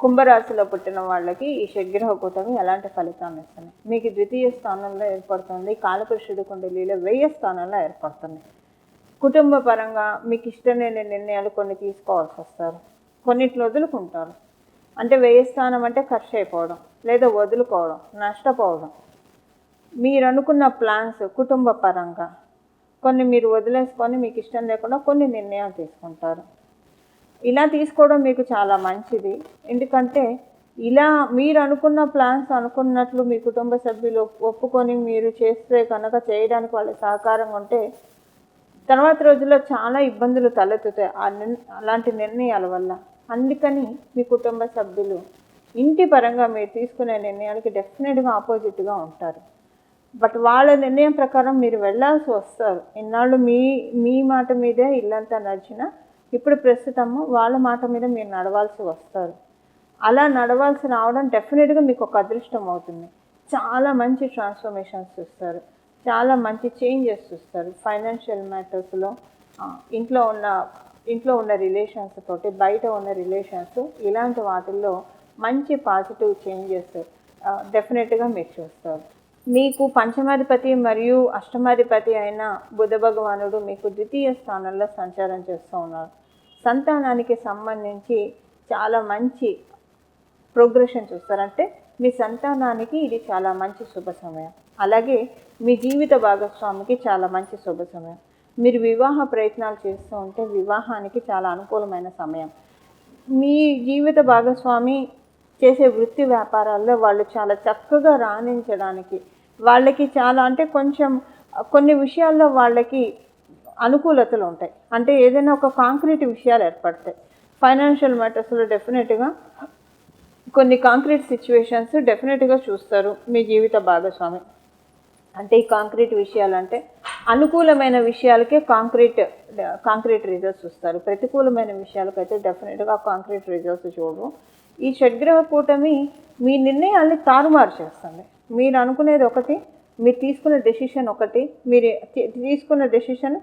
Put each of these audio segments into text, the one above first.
కుంభరాశిలో పుట్టిన వాళ్ళకి ఈ షడ్గ్రహ కూటమి ఎలాంటి ఫలితాన్ని ఇస్తుంది మీకు ద్వితీయ స్థానంలో ఏర్పడుతుంది కాలపురుషుడు కుండలిలో వెయ్యి స్థానంలో ఏర్పడుతుంది. కుటుంబ పరంగా మీకు ఇష్టం లేని నిర్ణయాలు కొన్ని తీసుకోవాల్సి వస్తారు. కొన్నిట్లు వదులుకుంటారు. అంటే వెయ్యి స్థానం అంటే ఖర్చు అయిపోవడం లేదా వదులుకోవడం నష్టపోవడం. మీరు అనుకున్న ప్లాన్స్ కుటుంబ పరంగా కొన్ని మీరు వదిలేసుకొని మీకు ఇష్టం లేకుండా కొన్ని నిర్ణయాలు తీసుకుంటారు. ఇలా తీసుకోవడం మీకు చాలా మంచిది. ఎందుకంటే ఇలా మీరు అనుకున్న ప్లాన్స్ అనుకున్నట్లు మీ కుటుంబ సభ్యులు ఒప్పుకొని మీరు చేస్తే కనుక చేయడానికి వాళ్ళ సహకారం ఉంటే తర్వాత రోజుల్లో చాలా ఇబ్బందులు తలెత్తుతాయి ఆ అలాంటి నిర్ణయాల వల్ల. అందుకని మీ కుటుంబ సభ్యులు ఇంటి పరంగా మీరు తీసుకునే నిర్ణయాలకి డెఫినెట్గా ఆపోజిట్గా ఉంటారు. బట్ వాళ్ళ నిర్ణయం ప్రకారం మీరు వెళ్ళాల్సి వస్తారు. ఇన్నాళ్ళు మీ మీ మాట మీదే ఇల్లంతా నడిచినా ఇప్పుడు ప్రస్తుతము వాళ్ళ మాట మీద మీరు నడవాల్సి వస్తారు. అలా నడవాల్సి రావడం డెఫినెట్గా మీకు ఒక అదృష్టం అవుతుంది. చాలా మంచి ట్రాన్స్ఫర్మేషన్స్ చూస్తారు. చాలా మంచి చేంజెస్ చూస్తారు. ఫైనాన్షియల్ మ్యాటర్స్లో ఇంట్లో ఉన్న ఇంట్లో ఉన్న రిలేషన్స్ తోటి బయట ఉన్న రిలేషన్స్ ఇలాంటి వాటిల్లో మంచి పాజిటివ్ చేంజెస్ డెఫినెట్గా మీరు చూస్తారు. మీకు పంచమాధిపతి మరియు అష్టమాధిపతి అయిన బుధ భగవానుడు మీకు ద్వితీయ స్థానంలో సంచారం చేస్తూ ఉన్నారు. సంతానానికి సంబంధించి చాలా మంచి ప్రోగ్రెషన్ చూస్తారంటే మీ సంతానానికి ఇది చాలా మంచి శుభ సమయం. అలాగే మీ జీవిత భాగస్వామికి చాలా మంచి శుభ సమయం. మీరు వివాహ ప్రయత్నాలు చేస్తూ ఉంటే వివాహానికి చాలా అనుకూలమైన సమయం. మీ జీవిత భాగస్వామి చేసే వృత్తి వ్యాపారాల్లో వాళ్ళు చాలా చక్కగా రాణించడానికి వాళ్ళకి చాలా అంటే కొంచెం కొన్ని విషయాల్లో వాళ్ళకి అనుకూలతలు ఉంటాయి. అంటే ఏదైనా ఒక కాంక్రీట్ విషయాలు ఏర్పడతాయి. ఫైనాన్షియల్ మ్యాటర్స్లో డెఫినెట్గా కొన్ని కాంక్రీట్ సిచ్యువేషన్స్ డెఫినెట్గా చూస్తారు మీ జీవిత భాగస్వామి. అంటే ఈ కాంక్రీట్ విషయాలు అంటే అనుకూలమైన విషయాలకే కాంక్రీట్ కాంక్రీట్ రిజల్ట్స్ చూస్తారు ప్రతికూలమైన విషయాలకైతే డెఫినెట్గా కాంక్రీట్ రిజల్ట్స్ చూడరు. ఈ షడ్గ్రహ కూటమి మీ నిర్ణయాల్ని తారుమారు చేస్తుంది. మీరు అనుకునేది ఒకటి మీరు తీసుకున్న డెసిషన్ ఒకటి మీరు తీసుకున్న డెసిషన్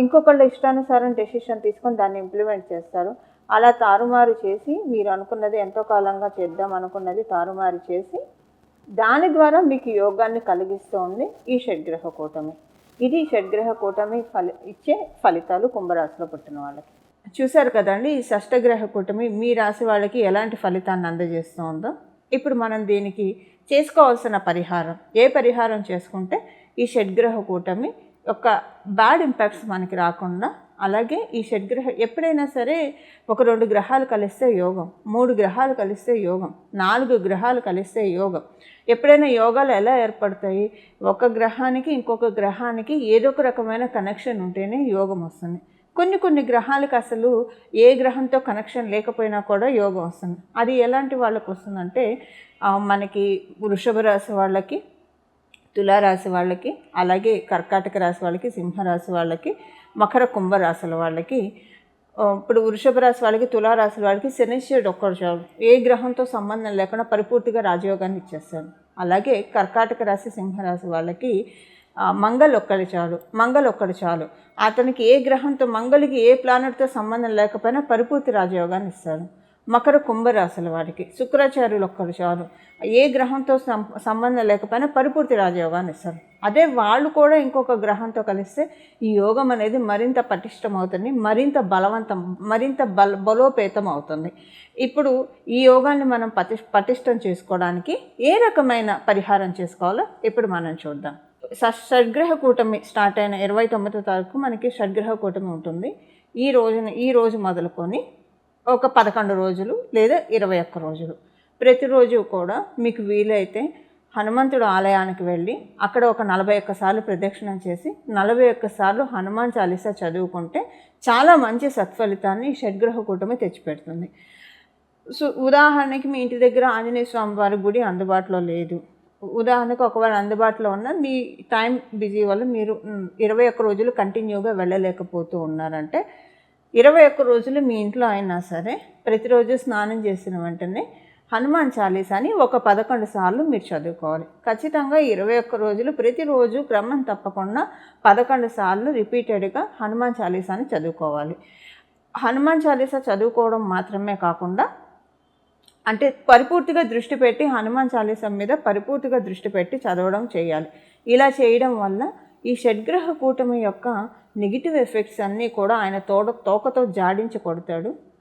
ఇంకొకళ్ళ ఇష్టానుసారం డెసిషన్ తీసుకొని దాన్ని ఇంప్లిమెంట్ చేస్తారు. అలా తారుమారు చేసి మీరు అనుకున్నది ఎంతో కాలంగా చేద్దాం అనుకున్నది తారుమారు చేసి దాని ద్వారా మీకు యోగాన్ని కలిగిస్తోంది ఈ షడ్గ్రహ కూటమి. ఇది షడ్గ్రహ కూటమి ఫలి ఇచ్చే ఫలితాలు కుంభరాశిలో పుట్టిన వాళ్ళకి. చూశారు కదండి ఈ షష్టగ్రహ కూటమి మీ రాశి వాళ్ళకి ఎలాంటి ఫలితాన్ని అందజేస్తుందో ఇప్పుడు మనం దీనికి చేసుకోవాల్సిన పరిహారం ఏ పరిహారం చేసుకుంటే ఈ షడ్గ్రహ కూటమి యొక్క బ్యాడ్ ఇంపాక్ట్స్ మనకి రాకుండా అలాగే ఈ షడ్గ్రహ ఎప్పుడైనా సరే ఒక రెండు గ్రహాలు కలిస్తే యోగం మూడు గ్రహాలు కలిస్తే యోగం నాలుగు గ్రహాలు కలిస్తే యోగం. ఎప్పుడైనా యోగాలు ఎలా ఏర్పడతాయి? ఒక గ్రహానికి ఇంకొక గ్రహానికి ఏదో ఒక రకమైన కనెక్షన్ ఉంటేనే యోగం వస్తుంది. కొన్ని కొన్ని గ్రహాలకు అసలు ఏ గ్రహంతో కనెక్షన్ లేకపోయినా కూడా యోగం వస్తుంది. అది ఎలాంటి వాళ్ళకు వస్తుందంటే మనకి వృషభ రాశి వాళ్ళకి తులారాశి వాళ్ళకి అలాగే కర్కాటక రాశి వాళ్ళకి సింహరాశి వాళ్ళకి మకర కుంభ రాశుల వాళ్ళకి ఇప్పుడు వృషభ రాశి వాళ్ళకి తులారాశుల వాళ్ళకి శనిశ్వరుడు ఒక్కడు చాలు ఏ గ్రహంతో సంబంధం లేకుండా పరిపూర్తిగా రాజయోగాన్ని ఇచ్చేస్తాడు అలాగే కర్కాటక రాశి సింహరాశి వాళ్ళకి మంగళ ఒక్కడి చాలు మంగళ ఒక్కడు చాలు. అతనికి ఏ గ్రహంతో మంగళికి ఏ ప్లానెట్తో సంబంధం లేకపోయినా పరిపూర్తి రాజయోగాన్ని ఇస్తాడు మకర కుంభరాశుల వారికి. శుక్రాచార్యులు ఒక్కరు చాలు. ఏ గ్రహంతో సంబంధం లేకపోయినా పరిపూర్తి రాజయోగాన్ని ఇస్తారు అదే వాళ్ళు కూడా ఇంకొక గ్రహంతో కలిస్తే ఈ యోగం అనేది మరింత పటిష్టం అవుతుంది మరింత బలవంతం మరింత బల బలోపేతం అవుతుంది. ఇప్పుడు ఈ యోగాన్ని మనం పటి పటిష్టం చేసుకోవడానికి ఏ రకమైన పరిహారం చేసుకోవాలో ఇప్పుడు మనం చూద్దాం. స షడ్గ్రహ కూటమి స్టార్ట్ అయిన ఇరవై తొమ్మిదో తారీఖు మనకి షడ్గ్రహ కూటమి ఉంటుంది. ఈ రోజున ఈ రోజు మొదలుకొని ఒక పదకొండు రోజులు లేదా ఇరవై ఒక్క రోజులు. ప్రతిరోజు కూడా మీకు వీలైతే హనుమంతుడు ఆలయానికి వెళ్ళి అక్కడ ఒక నలభై ఒక్క సార్లు ప్రదక్షిణం చేసి నలభై ఒక్క సార్లు హనుమాన్ చాలీసా చదువుకుంటే చాలా మంచి సత్ఫలితాన్ని షడ్గ్రహ కూటమి తెచ్చిపెడుతుంది. సో ఉదాహరణకి మీ ఇంటి దగ్గర ఆంజనేయ స్వామి వారి గుడి అందుబాటులో లేదు. ఉదాహరణకు ఒకవేళ అందుబాటులో ఉన్న మీ టైం బిజీ వల్ల మీరు ఇరవై ఒక్క రోజులు కంటిన్యూగా వెళ్ళలేకపోతూ ఉన్నారంటే ఇరవై ఒక్క రోజులు మీ ఇంట్లో అయినా సరే ప్రతిరోజు స్నానం చేసిన వెంటనే హనుమాన్ చాలీసాని ఒక పదకొండు సార్లు మీరు చదువుకోవాలి. ఖచ్చితంగా ఇరవై ఒక్క రోజులు ప్రతిరోజు క్రమం తప్పకుండా పదకొండు సార్లు రిపీటెడ్గా హనుమాన్ చాలీసాని చదువుకోవాలి. హనుమాన్ చాలీసా చదువుకోవడం మాత్రమే కాకుండా అంటే పరిపూర్తిగా దృష్టి పెట్టి హనుమాన్ చాలీసా మీద పరిపూర్తిగా దృష్టి పెట్టి చదవడం చేయాలి. ఇలా చేయడం వల్ల ఈ షడ్గ్రహ కూటమి యొక్క నెగిటివ్ ఎఫెక్ట్స్ అన్నీ కూడా ఆయన తోడ తోకతో జాడించి కొడతాడు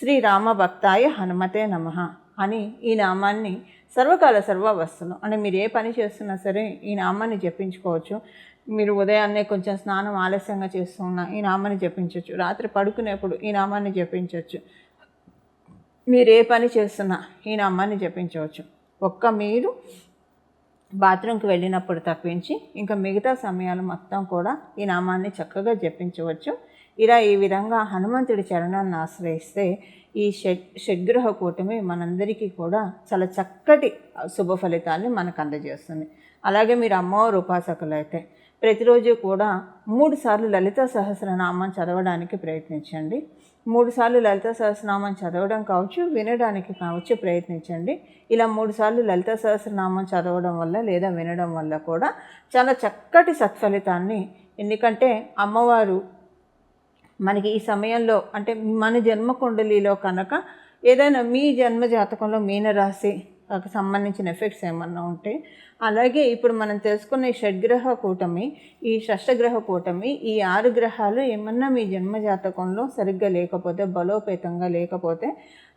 శ్రీరామ భక్తాయ హనుమతే నమ అని ఈ నామాన్ని సర్వకాల సర్వావస్థలు అంటే మీరు ఏ పని చేస్తున్నా సరే ఈ నామాన్ని జపించుకోవచ్చు. మీరు ఉదయాన్నే కొంచెం స్నానం ఆలస్యంగా చేస్తున్నా ఈ నామాన్ని జపించవచ్చు రాత్రి పడుకునేప్పుడు ఈ నామాన్ని జపించవచ్చు మీరు ఏ పని చేస్తున్నా ఈ నామాన్ని జపించవచ్చు. ఒక్క మీరు బాత్రూమ్కి వెళ్ళినప్పుడు తప్పించి ఇంకా మిగతా సమయాలు మొత్తం కూడా ఈ నామాన్ని చక్కగా జపించవచ్చు. ఇలా ఈ విధంగా హనుమంతుడి చరణాన్ని ఆశ్రయిస్తే ఈ షడ్ షడ్గ్రహ కూటమి మనందరికీ కూడా చాలా చక్కటి శుభ ఫలితాన్ని మనకు అందజేస్తుంది. అలాగే మీరు అమ్మవారు ఉపాసకులు అయితే ప్రతిరోజు కూడా మూడు సార్లు లలిత సహస్రనామం చదవడానికి ప్రయత్నించండి. మూడు సార్లు లలిత సహస్రనామం చదవడం కావచ్చు వినడానికి కావచ్చు ప్రయత్నించండి. ఇలా మూడు సార్లు లలిత సహస్రనామం చదవడం వల్ల లేదా వినడం వల్ల కూడా చాలా చక్కటి సత్ఫలితాన్ని ఎందుకంటే అమ్మవారు మనకి ఈ సమయంలో అంటే మన జన్మ కుండలిలో కనుక ఏదైనా మీ జన్మ జాతకంలో మీనరాశి సంబంధించిన ఎఫెక్ట్స్ ఏమన్నా ఉంటే. అలాగే ఇప్పుడు మనం తెలుసుకున్న ఈ షడ్గ్రహ కూటమి ఈ షష్టగ్రహ కూటమి ఈ ఆరు గ్రహాలు ఏమన్నా మీ జన్మ జాతకంలో సరిగ్గా లేకపోతే బలోపేతంగా లేకపోతే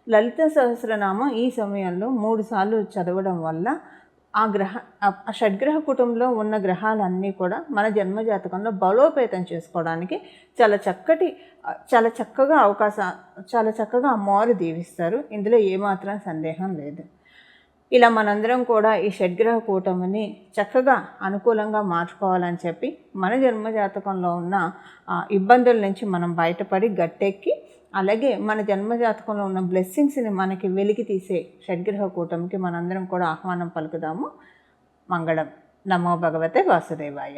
లలిత సహస్రనామం ఈ సమయంలో మూడు సార్లు చదవడం వల్ల ఆ గ్రహ ఆ షడ్గ్రహ కుటుంబంలో ఉన్న గ్రహాలన్నీ కూడా మన జన్మ జాతకంలో బలోపేతం చేసుకోవడానికి చాలా చక్కటి చాలా చక్కగా అవకాశం చాలా చక్కగా అమ్మవారు దీవిస్తారు. ఇందులో ఏమాత్రం సందేహం లేదు. ఇలా మనందరం కూడా ఈ షడ్గ్రహ కూటమిని చక్కగా అనుకూలంగా మార్చుకోవాలని చెప్పి మన జన్మ జాతకంలో ఉన్న ఆ, ఇబ్బందుల నుంచి మనం బయటపడి గట్టెక్కి అలాగే మన జన్మ జాతకంలో ఉన్న బ్లెస్సింగ్స్ని మనకి వెలికి తీసే షడ్గ్రహ కూటమికి మనందరం కూడా ఆహ్వానం పలుకుదాము. మంగళం. నమో భగవతే వాసుదేవాయ.